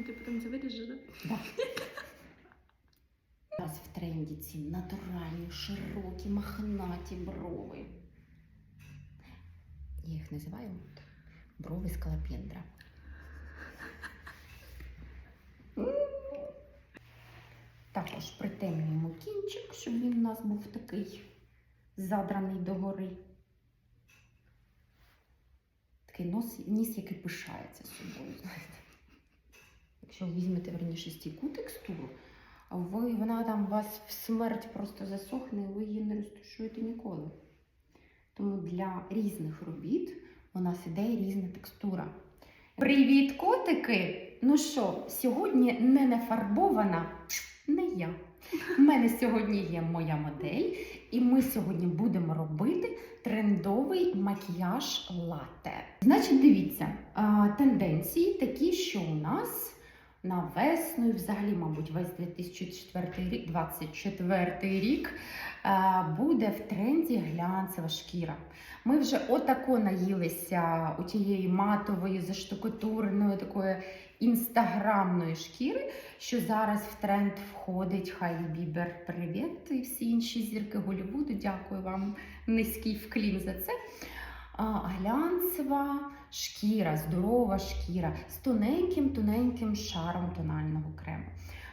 Ну ти потім це виріжеш, так? Да. Зараз в тренді ці натуральні, широкі, махнаті брови. Я їх називаю брови скалопендра. Також притемнюємо кінчик, щоб він у нас був такий задраний догори. Такий нос, ніс, який пишається собою, знаєте. Якщо ви візьмете верніше стійку текстуру, ви, вона там вас в смерть просто засохне, і ви її не розташуєте ніколи. Тому для різних робіт у нас іде різна текстура. Привіт, котики! Ну що, сьогодні не нафарбована не я. У мене сьогодні є моя модель, і ми сьогодні будемо робити трендовий макіяж лате. Значить, дивіться, тенденції такі, що у нас на весну і взагалі, мабуть, весь 2004 рік, 24 рік буде в тренді глянцева шкіра. Ми вже отако наїлися у тієї матової, заштукатуреної, такої інстаграмної шкіри, що зараз в тренд входить Хайлі Бібер. Привіт і всі інші зірки Голлівуду. Дякую вам низький вклін за це. Глянцева шкіра, здорова шкіра з тоненьким-тоненьким шаром тонального крему.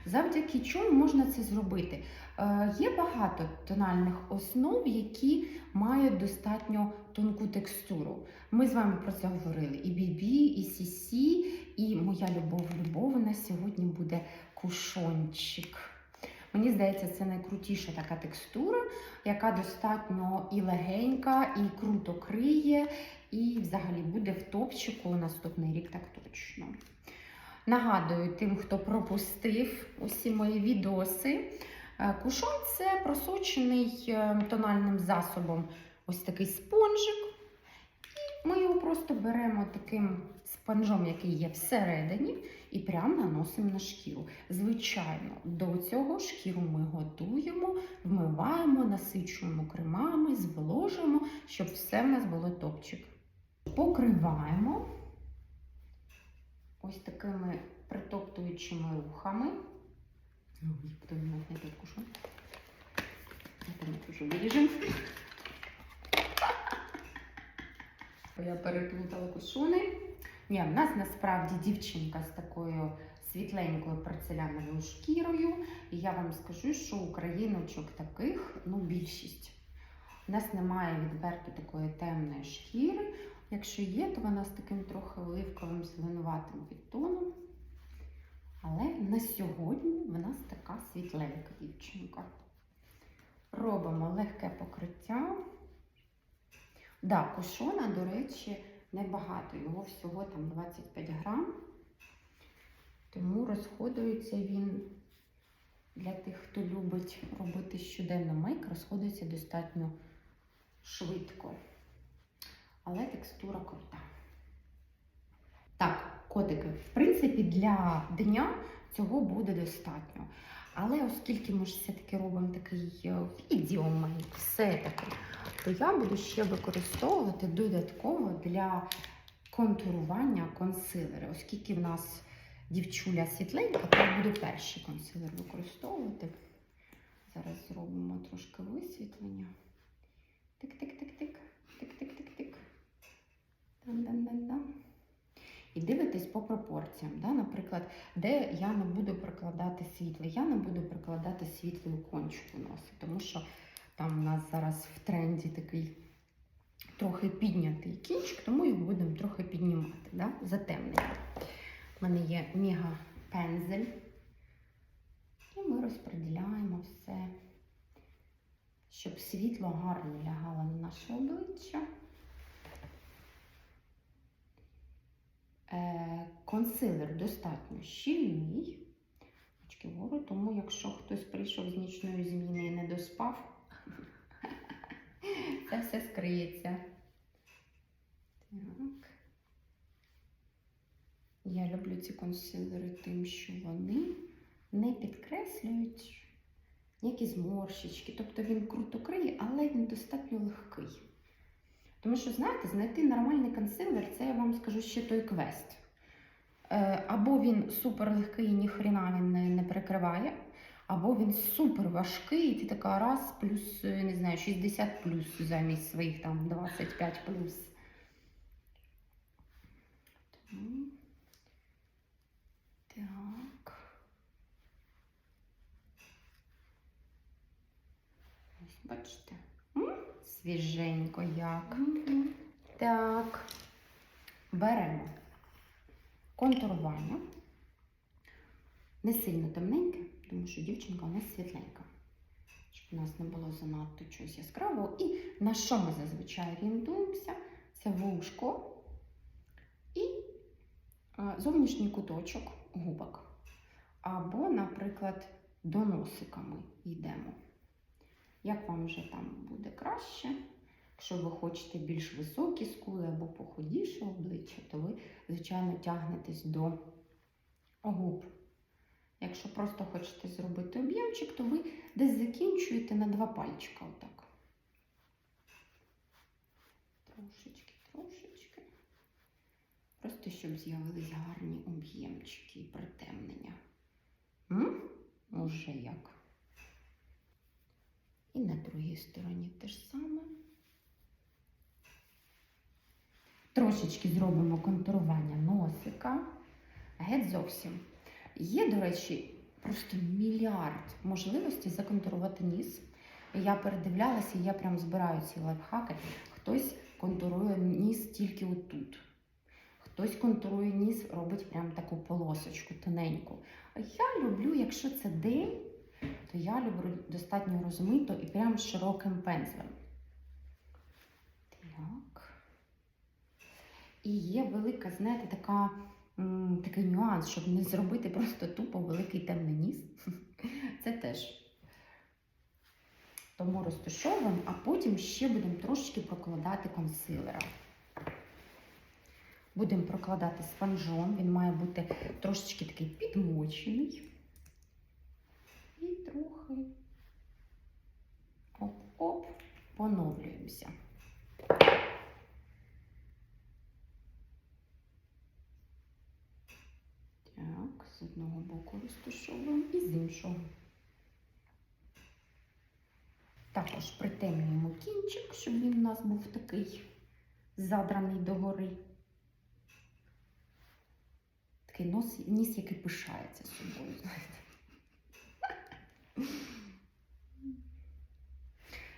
Завдяки чому можна це зробити? Е, є багато тональних основ, які мають достатньо тонку текстуру. Ми з вами про це говорили. І BB, і CC, і моя любов любовна сьогодні буде кушончик. Мені здається, це найкрутіша така текстура, яка достатньо і легенька, і круто криє, і взагалі буде в топчику наступний рік так точно. Нагадую тим, хто пропустив усі мої відоси. е, Кушон це просочений е, тональним засобом ось такий спонжик. Ми його просто беремо таким спонжом, який є всередині, і прямо наносимо на шкіру. Звичайно, до цього шкіру ми готуємо, вмиваємо, насичуємо кремами, зволожуємо, щоб все в нас було топчик. Покриваємо ось такими притоптуючими рухами. Ой, у нас не кушон. Це ми вже виріжемо. Я переплутала кушони. Ні, в нас насправді дівчинка з такою світленькою порцеляновою шкірою. І я вам скажу, що україночок таких, ну, більшість. У нас немає відверто такої темної шкіри. Якщо є, то вона з таким трохи оливковим зеленуватим відтоном. Але на сьогодні в нас така світленька дівчинка. Робимо легке покриття. Да, кушона, до речі, небагато. Його всього там 25 грам. Тому розходується він для тих, хто любить робити щоденно мейк, розходується достатньо швидко. Але текстура крута. Так, котики, в принципі, для дня цього буде достатньо. Але оскільки ми ж все-таки робимо такий е, відеомейк, все-таки, то я буду ще використовувати додатково для контурування консилери. Оскільки в нас дівчуля світленька, то я буду перший консилер використовувати. Зараз зробимо трошки висвітлення. Тик-тик-тик-тик. Тик-тик-тик-тик. Дан-дан-дан-дан. І дивитесь по пропорціям. Да? Наприклад, де я не буду прикладати світло. Я не буду прикладати світлою кончику носа, тому що там у нас зараз в тренді такий трохи піднятий кінчик, тому його будемо трохи піднімати, да? затемнення. У мене є мега пензель. І ми розподіляємо все, щоб світло гарно лягало на наше обличчя. Консилер достатньо щільний, очки вгору, тому якщо хтось прийшов з нічної зміни і не доспав, це все скриється. Так. Я люблю ці консилери тим, що вони не підкреслюють ніякі зморщички. Тобто він круто криє, але він достатньо легкий. Тому що, знаєте, знайти нормальний консилер це я вам скажу ще той квест. Е, Або він супер легкий і ніхрена він не, не перекриває, або він супер важкий, і ти така раз плюс, е, не знаю, 60 плюс замість своїх там 25 плюс. Так. Ось бачите. Свіженько як. Так. Беремо контурування. Не сильно темненьке, тому що дівчинка у нас світленька. Щоб у нас не було занадто чогось яскравого. І на що ми зазвичай орієнтуємося? Це вушко і зовнішній куточок губок. Або, наприклад, до носика ми йдемо. Як вам вже там буде краще? Якщо ви хочете більш високі скули або похудіше обличчя, то ви, звичайно, тягнетесь до губ. Якщо просто хочете зробити об'ємчик, то ви десь закінчуєте на два пальчика отак. Трошечки, трошечки. Просто щоб з'явились гарні об'ємчики і притемнення. М? Уже як. І на другій стороні те ж саме. Трошечки зробимо контурування носика. Геть зовсім. Є, до речі, просто мільярд можливостей законтурувати ніс. Я передивлялася, я прям збираю ці лайфхаки. Хтось контурує ніс тільки отут. Хтось контурує ніс, робить прям таку полосочку тоненьку. Я люблю, якщо це день, то я люблю достатньо розмито і прям широким пензлем. Так. І є велика, знаєте, така, такий нюанс, щоб не зробити просто тупо великий темний ніс. Це теж. Тому розташовуємо, а потім ще будемо трошечки прокладати консилера. Будемо прокладати спанжом, він має бути трошечки такий підмочений. І трохи оп-оп, поновлюємося. Так, з одного боку розташовуємо і з іншого. Також притемнюємо кінчик, щоб він у нас був такий задраний догори. Такий нос, ніс, який пишається собою, знаєте.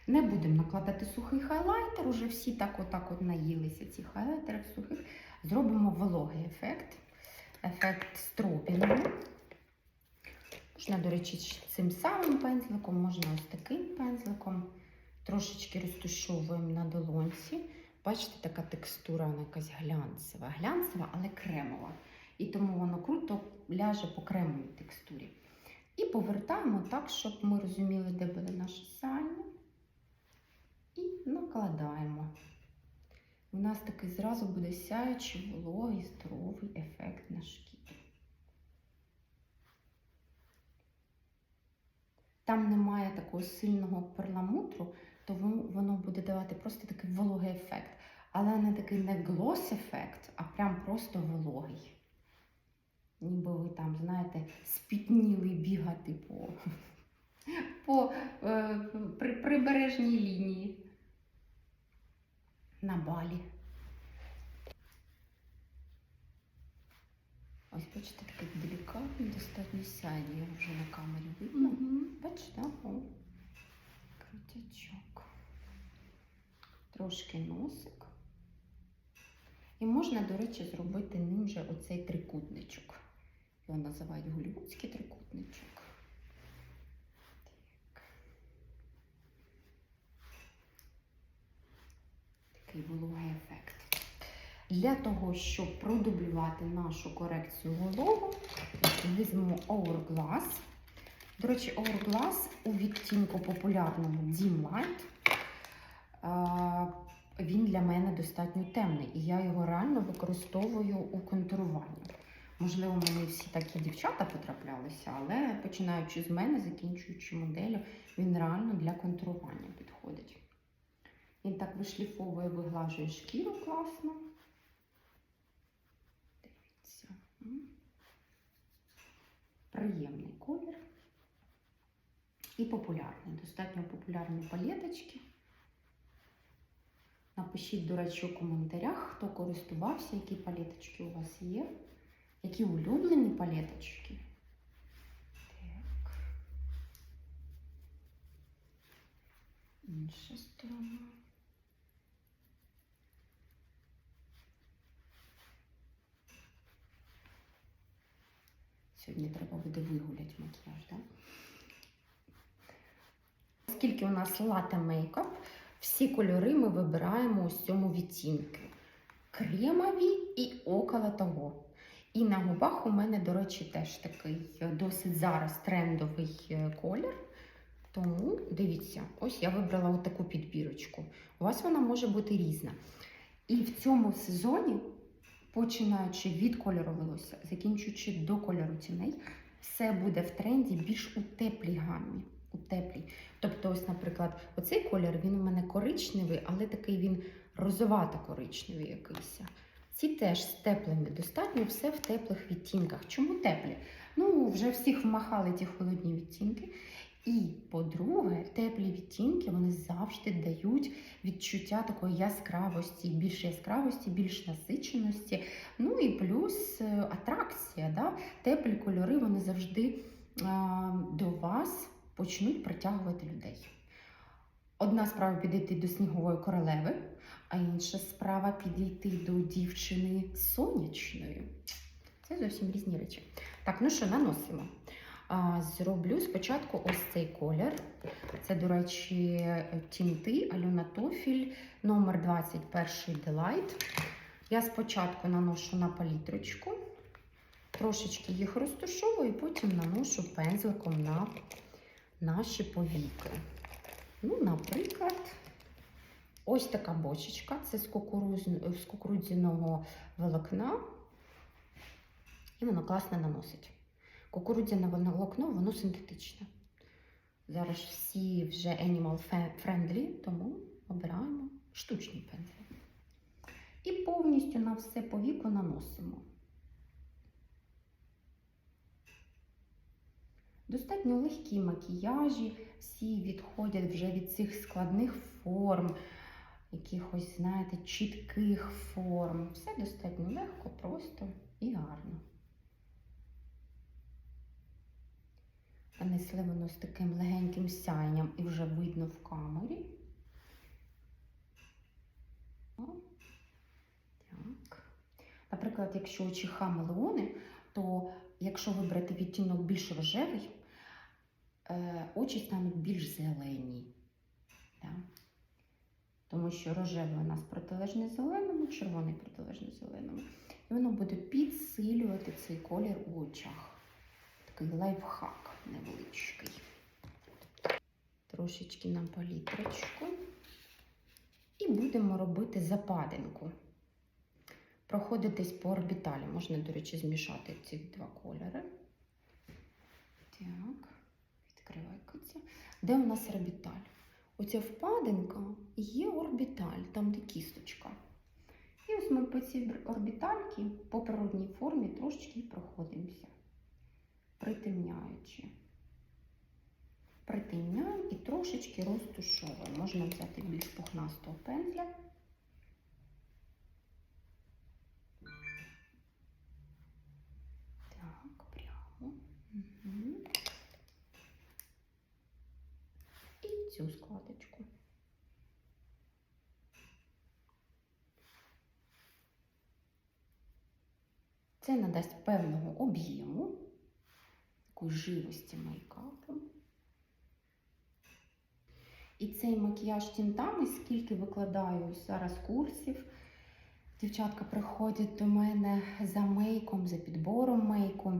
Не будемо накладати сухий хайлайтер, уже всі так отак от наїлися ці хайлайтери сухих. Зробимо вологий ефект, ефект стропінгу. Можна, до речі, цим самим пензликом, можна ось таким пензликом. Трошечки розтушовуємо на долонці. Бачите, така текстура, вона якась глянцева. Глянцева, але кремова. І тому воно круто ляже по кремовій текстурі. І повертаємо так, щоб ми розуміли, де буде наша сальня. І накладаємо. У нас такий зразу буде сяючий, вологий, здоровий ефект на шкіру. Там немає такого сильного перламутру, то воно буде давати просто такий вологий ефект. Але не такий не глос ефект, а прям просто вологий. Ніби ви там, знаєте, спітніли бігати по, по е, при, прибережній лінії на балі. Ось, бачите, такий делікатний, достатньо сяє вже на камері видно. Бачите, о, крутячок. Трошки носик. І можна, до речі, зробити ним же оцей трикутничок. Його називають голівудський трикутничок. Так. Такий вологий ефект. Для того, щоб продублювати нашу корекцію голову, візьмемо Hourglass. До речі, Hourglass у відтінку популярному Dim Light. Він для мене достатньо темний, і я його реально використовую у контуруванні. Можливо, мені всі такі дівчата потраплялися, але починаючи з мене, закінчуючи моделлю, він реально для контурування підходить. Він так вишліфовує, виглажує шкіру класно. Дивіться. Приємний колір. І популярний. Достатньо популярні палеточки. Напишіть, до речі, у коментарях, хто користувався, які палеточки у вас є, які улюблені палеточки. Так. Інша сторона. Сьогодні треба буде вигуляти макіяж, так? Оскільки у нас лате мейкап, всі кольори ми вибираємо у цьому відтінки. Кремові і около того. І на губах у мене, до речі, теж такий е, досить зараз трендовий е, колір. Тому дивіться, ось я вибрала таку підбірочку. У вас вона може бути різна. І в цьому сезоні, починаючи від кольору волосся, закінчуючи до кольору тіней, все буде в тренді більш у теплій гамі. У теплій. Тобто, ось, наприклад, оцей колір він у мене коричневий, але такий він розовато-коричневий якийсь. Ці теж з теплими, достатньо все в теплих відтінках. Чому теплі? Ну, вже всіх вмахали ті холодні відтінки. І, по-друге, теплі відтінки вони завжди дають відчуття такої яскравості, більше яскравості, більш насиченості. Ну і плюс е, атракція. Да? Теплі кольори вони завжди а, до вас почнуть притягувати людей. Одна справа підійти до снігової королеви, а інша справа підійти до дівчини сонячної. Це зовсім різні речі. Так, ну що, наносимо. А, Зроблю спочатку ось цей колір. Це, до речі, тінти Альона Тофіль, номер 21 Delight. Я спочатку наношу на палітрочку, трошечки їх розташовую, і потім наношу пензликом на наші повіки. Ну, наприклад, ось така бочечка. Це з, кукуруз- з кукурудзяного волокна. І воно класно наносить. Кукурудзяне волокно, воно синтетичне. Зараз всі вже animal friendly, тому обираємо штучний пензлик. І повністю на все повіко наносимо. Достатньо легкі макіяжі, всі відходять вже від цих складних форм, якихось, знаєте, чітких форм. Все достатньо легко, просто і гарно. Нанесли воно з таким легеньким сяйням і вже видно в камері. О, Так. Наприклад, якщо очі хамелеони, то якщо вибрати відтінок більш рожевий, е, очі стануть більш зелені. Да? Тому що рожевий у нас протилежний зеленому, червоний протилежний зеленому. І воно буде підсилювати цей колір у очах. Такий лайфхак невеличкий. Трошечки на палітрочку. І будемо робити западинку. Проходитись по орбіталі. Можна, до речі, змішати ці два кольори. Так, відкривайся. Де у нас орбіталь? Оця впадинка є орбіталь, там де кісточка. І ось ми по цій орбітальці по природній формі трошечки проходимося, притемняючи. Притемняємо і трошечки розтушовуємо. Можна взяти більш пухнастого пензля. Так, прямо. Угу. І цю складочку. Це надасть певного об'єму, такої живості мейкапу. І цей макіяж тінтами, скільки викладаю зараз курсів, дівчатка приходять до мене за мейком, за підбором мейку.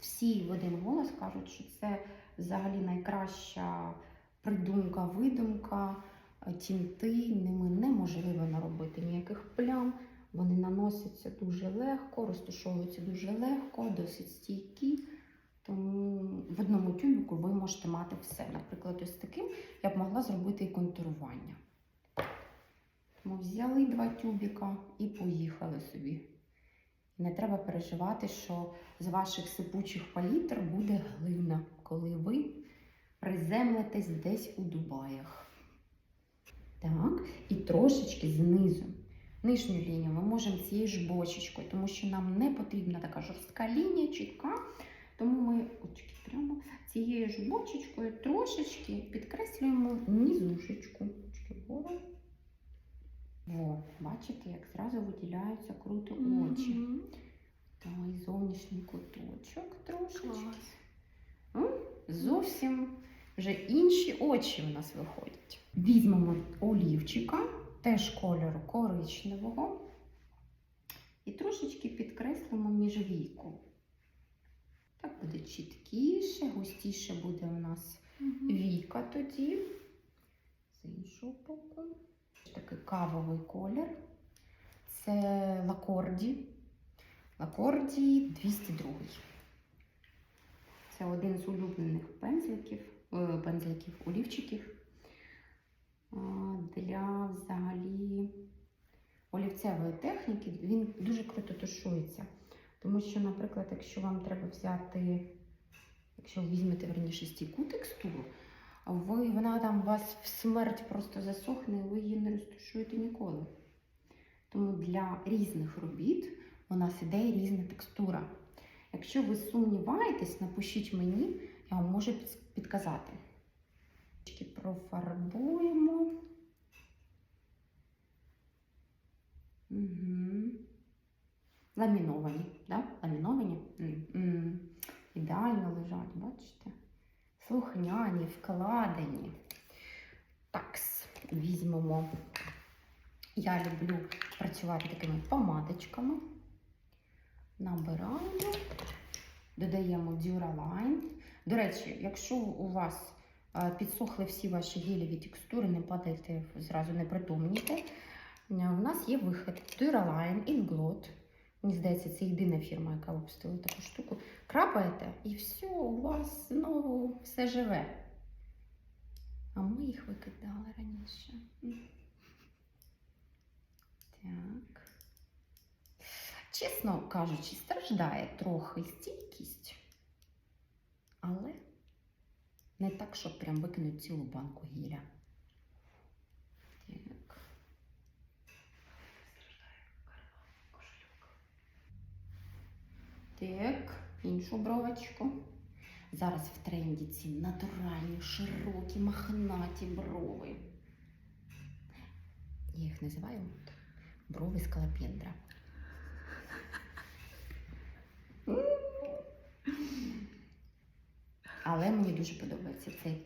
Всі в один голос кажуть, що це взагалі найкраща придумка, видумка, тінти, ними неможливо наробити ніяких плям. Вони наносяться дуже легко, розташовуються дуже легко, досить стійкі. Тому в одному тюбіку ви можете мати все. Наприклад, ось таким я б могла зробити і контурування. Тому взяли два тюбіка і поїхали собі. Не треба переживати, що з ваших сипучих палітр буде глина, коли ви приземлитесь десь у Дубаях. Так, і трошечки знизу. Нижню лінію ми можемо цією ж бочечкою, тому що нам не потрібна така жорстка лінія, чітка. Тому ми очки прямо цією ж бочечкою трошечки підкреслюємо низушечку. Очки вгору. О, бачите, як зразу виділяються круто очі. Мгм. Та і зовнішній куточок трошечки. Зовсім вже інші очі у нас виходять. Візьмемо олівчика, теж кольору коричневого, і трошечки підкреслимо міжвійку. Так буде чіткіше, густіше буде у нас віка тоді. З іншого боку. Такий кавовий колір. Це лакорді. Лакорді 202. Це один з улюблених пензликів, е, пензликів, олівчиків для взагалі олівцевої техніки. Він дуже круто тушується. Тому що, наприклад, якщо вам треба взяти, якщо ви візьмете верніше стійку текстуру, ви, вона там у вас в смерть просто засохне, і ви її не розтушуєте ніколи. Тому для різних робіт у нас іде різна текстура. Якщо ви сумніваєтесь, напишіть мені, я вам можу підказати. Трішки Профарбуємо. Угу. Ламіновані, да? Ламіновані. М, м. Ідеально лежать, бачите? Слухняні, вкладені. Так, візьмемо. Я люблю працювати такими помадочками. Набираємо, додаємо Duraline. До речі, якщо у вас підсохли всі ваші гелеві текстури, не падайте зразу, не притомніте. Е, У нас є вихід Duraline Inglot. Мені здається, це єдина фірма, яка випустила таку штуку. Крапаєте і все, у вас знову все живе. А ми їх викидали раніше. Так. Чесно кажучи, страждає трохи стійкість, але не так, щоб прям викинути цілу банку гіля. Так. Так, іншу бровочку. Зараз в тренді ці натуральні, широкі, махнаті брови. Я їх називаю брови скалопендра. Але мені дуже подобається цей,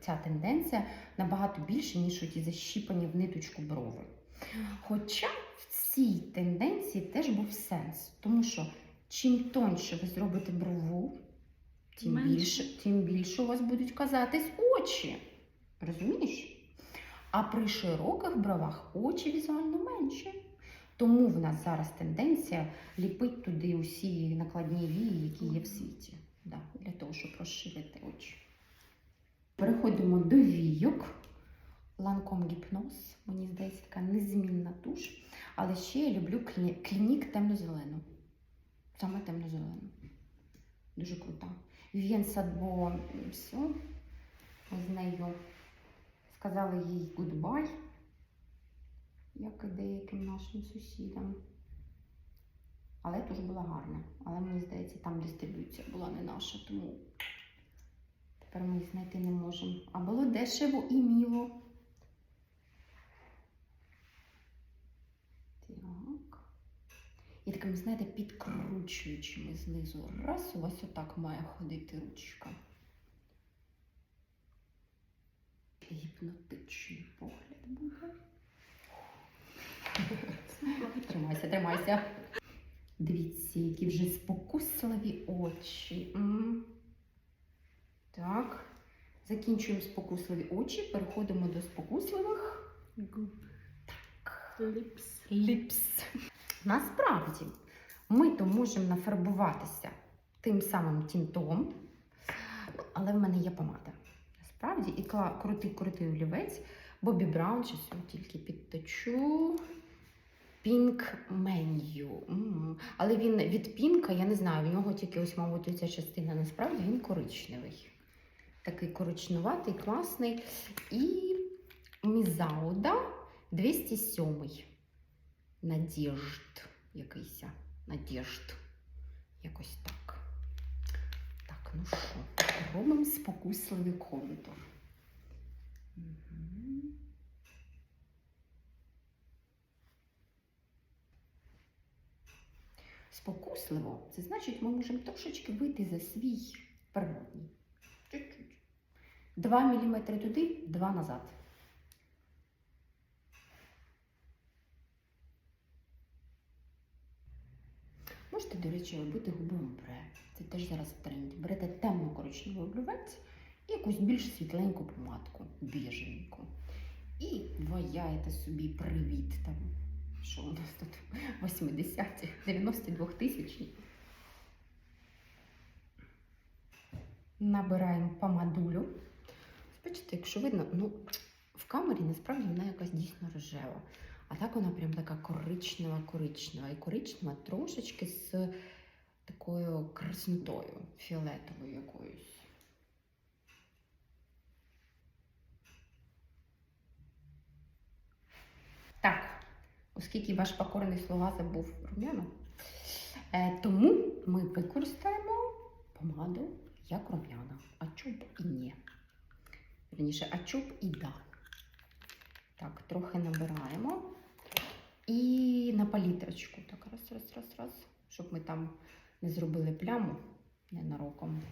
ця тенденція набагато більше, ніж ті защіпані в ниточку брови. Хоча в цій тенденції теж був сенс, тому що чим тоньше ви зробите брову, тим Менше. більше, тим більше у вас будуть казатись очі. Розумієш? А при широких бровах очі візуально менші. Тому в нас зараз тенденція ліпити туди усі накладні вії, які є в світі. Того, щоб розширити очі. Переходимо до війок. Ланком гіпноз, мені здається, така незмінна туш. Але ще я люблю клінік темно-зелену. Саме темно-зелену. Дуже крута. Вів'єн Садбо, все. Ми з нею сказали їй гудбай, як і деяким нашим сусідам. Але теж була гарна. Але мені здається, там дистриб'юція була не наша, тому тепер ми її знайти не можемо. А було дешево і міло. Так. І такими, знаєте, підкручуючими знизу. Раз, у вас отак має ходити ручка. Гіпнотичний погляд буде. Тримайся, тримайся. Дивіться, які вже спокусливі очі. Так. Закінчуємо спокусливі очі, переходимо до спокусливих Губ. Ліпс. ліпс. Насправді, ми то можемо нафарбуватися тим самим тінтом, але в мене є помада. Насправді, і крутий крутий олівець. Бобі Браун, щось тільки підточу. Pink Menu. М. Але він від пінка, я не знаю, в нього тільки ось, мабуть, ця частина. Насправді він коричневий. Такий коричнуватий, класний. І Мізауда 207. Надіжд якийсь. Надіжд. Якось так. Так, ну що, робимо спокусливий контур. Спокусливо. Це значить, ми можемо трошечки вийти за свій природній. Чуть-чуть. 2 мм туди, 2 назад. Можете, до речі, робити губи омбре. Це теж зараз в тренді. Берете темно-коричневий олівець і якусь більш світленьку помадку, біженьку. І ваяєте собі привіт там. Що у нас тут 80-ті, 90-ті, 2000 Набираємо помадулю. Бачите, якщо видно, ну, в камері насправді вона якась дійсно рожева. А так вона прям така коричнева, коричнева. І коричнева трошечки з такою краснотою, фіолетовою якоюсь. Так, оскільки ваш покорний слуга забув рум'яна, е, тому ми використаємо помаду як рум'яна, а чуб і ні. Вірніше, а чуб і да. Так, трохи набираємо. І на палітрочку. Так, раз, раз, раз, раз. Щоб ми там не зробили пляму ненароком.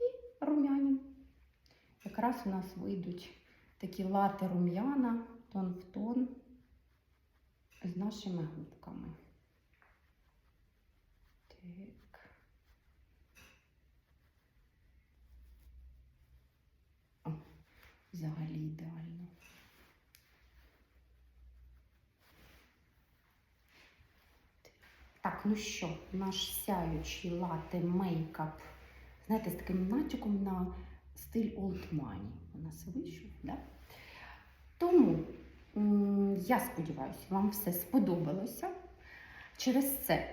І рум'янім. Якраз у нас вийдуть такі лати рум'яна, тон в тон з нашими губками. Так. О, взагалі ідеально. Так, ну що, наш сяючий лати мейкап, знаєте, з таким натяком на стиль Old Money у нас вийшов, да? Тому я сподіваюся, вам все сподобалося. Через це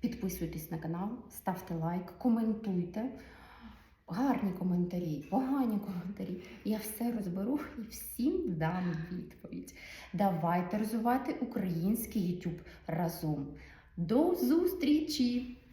підписуйтесь на канал, ставте лайк, коментуйте. Гарні коментарі, погані коментарі. Я все розберу і всім дам відповідь. Давайте розвивати український YouTube разом. До зустрічі!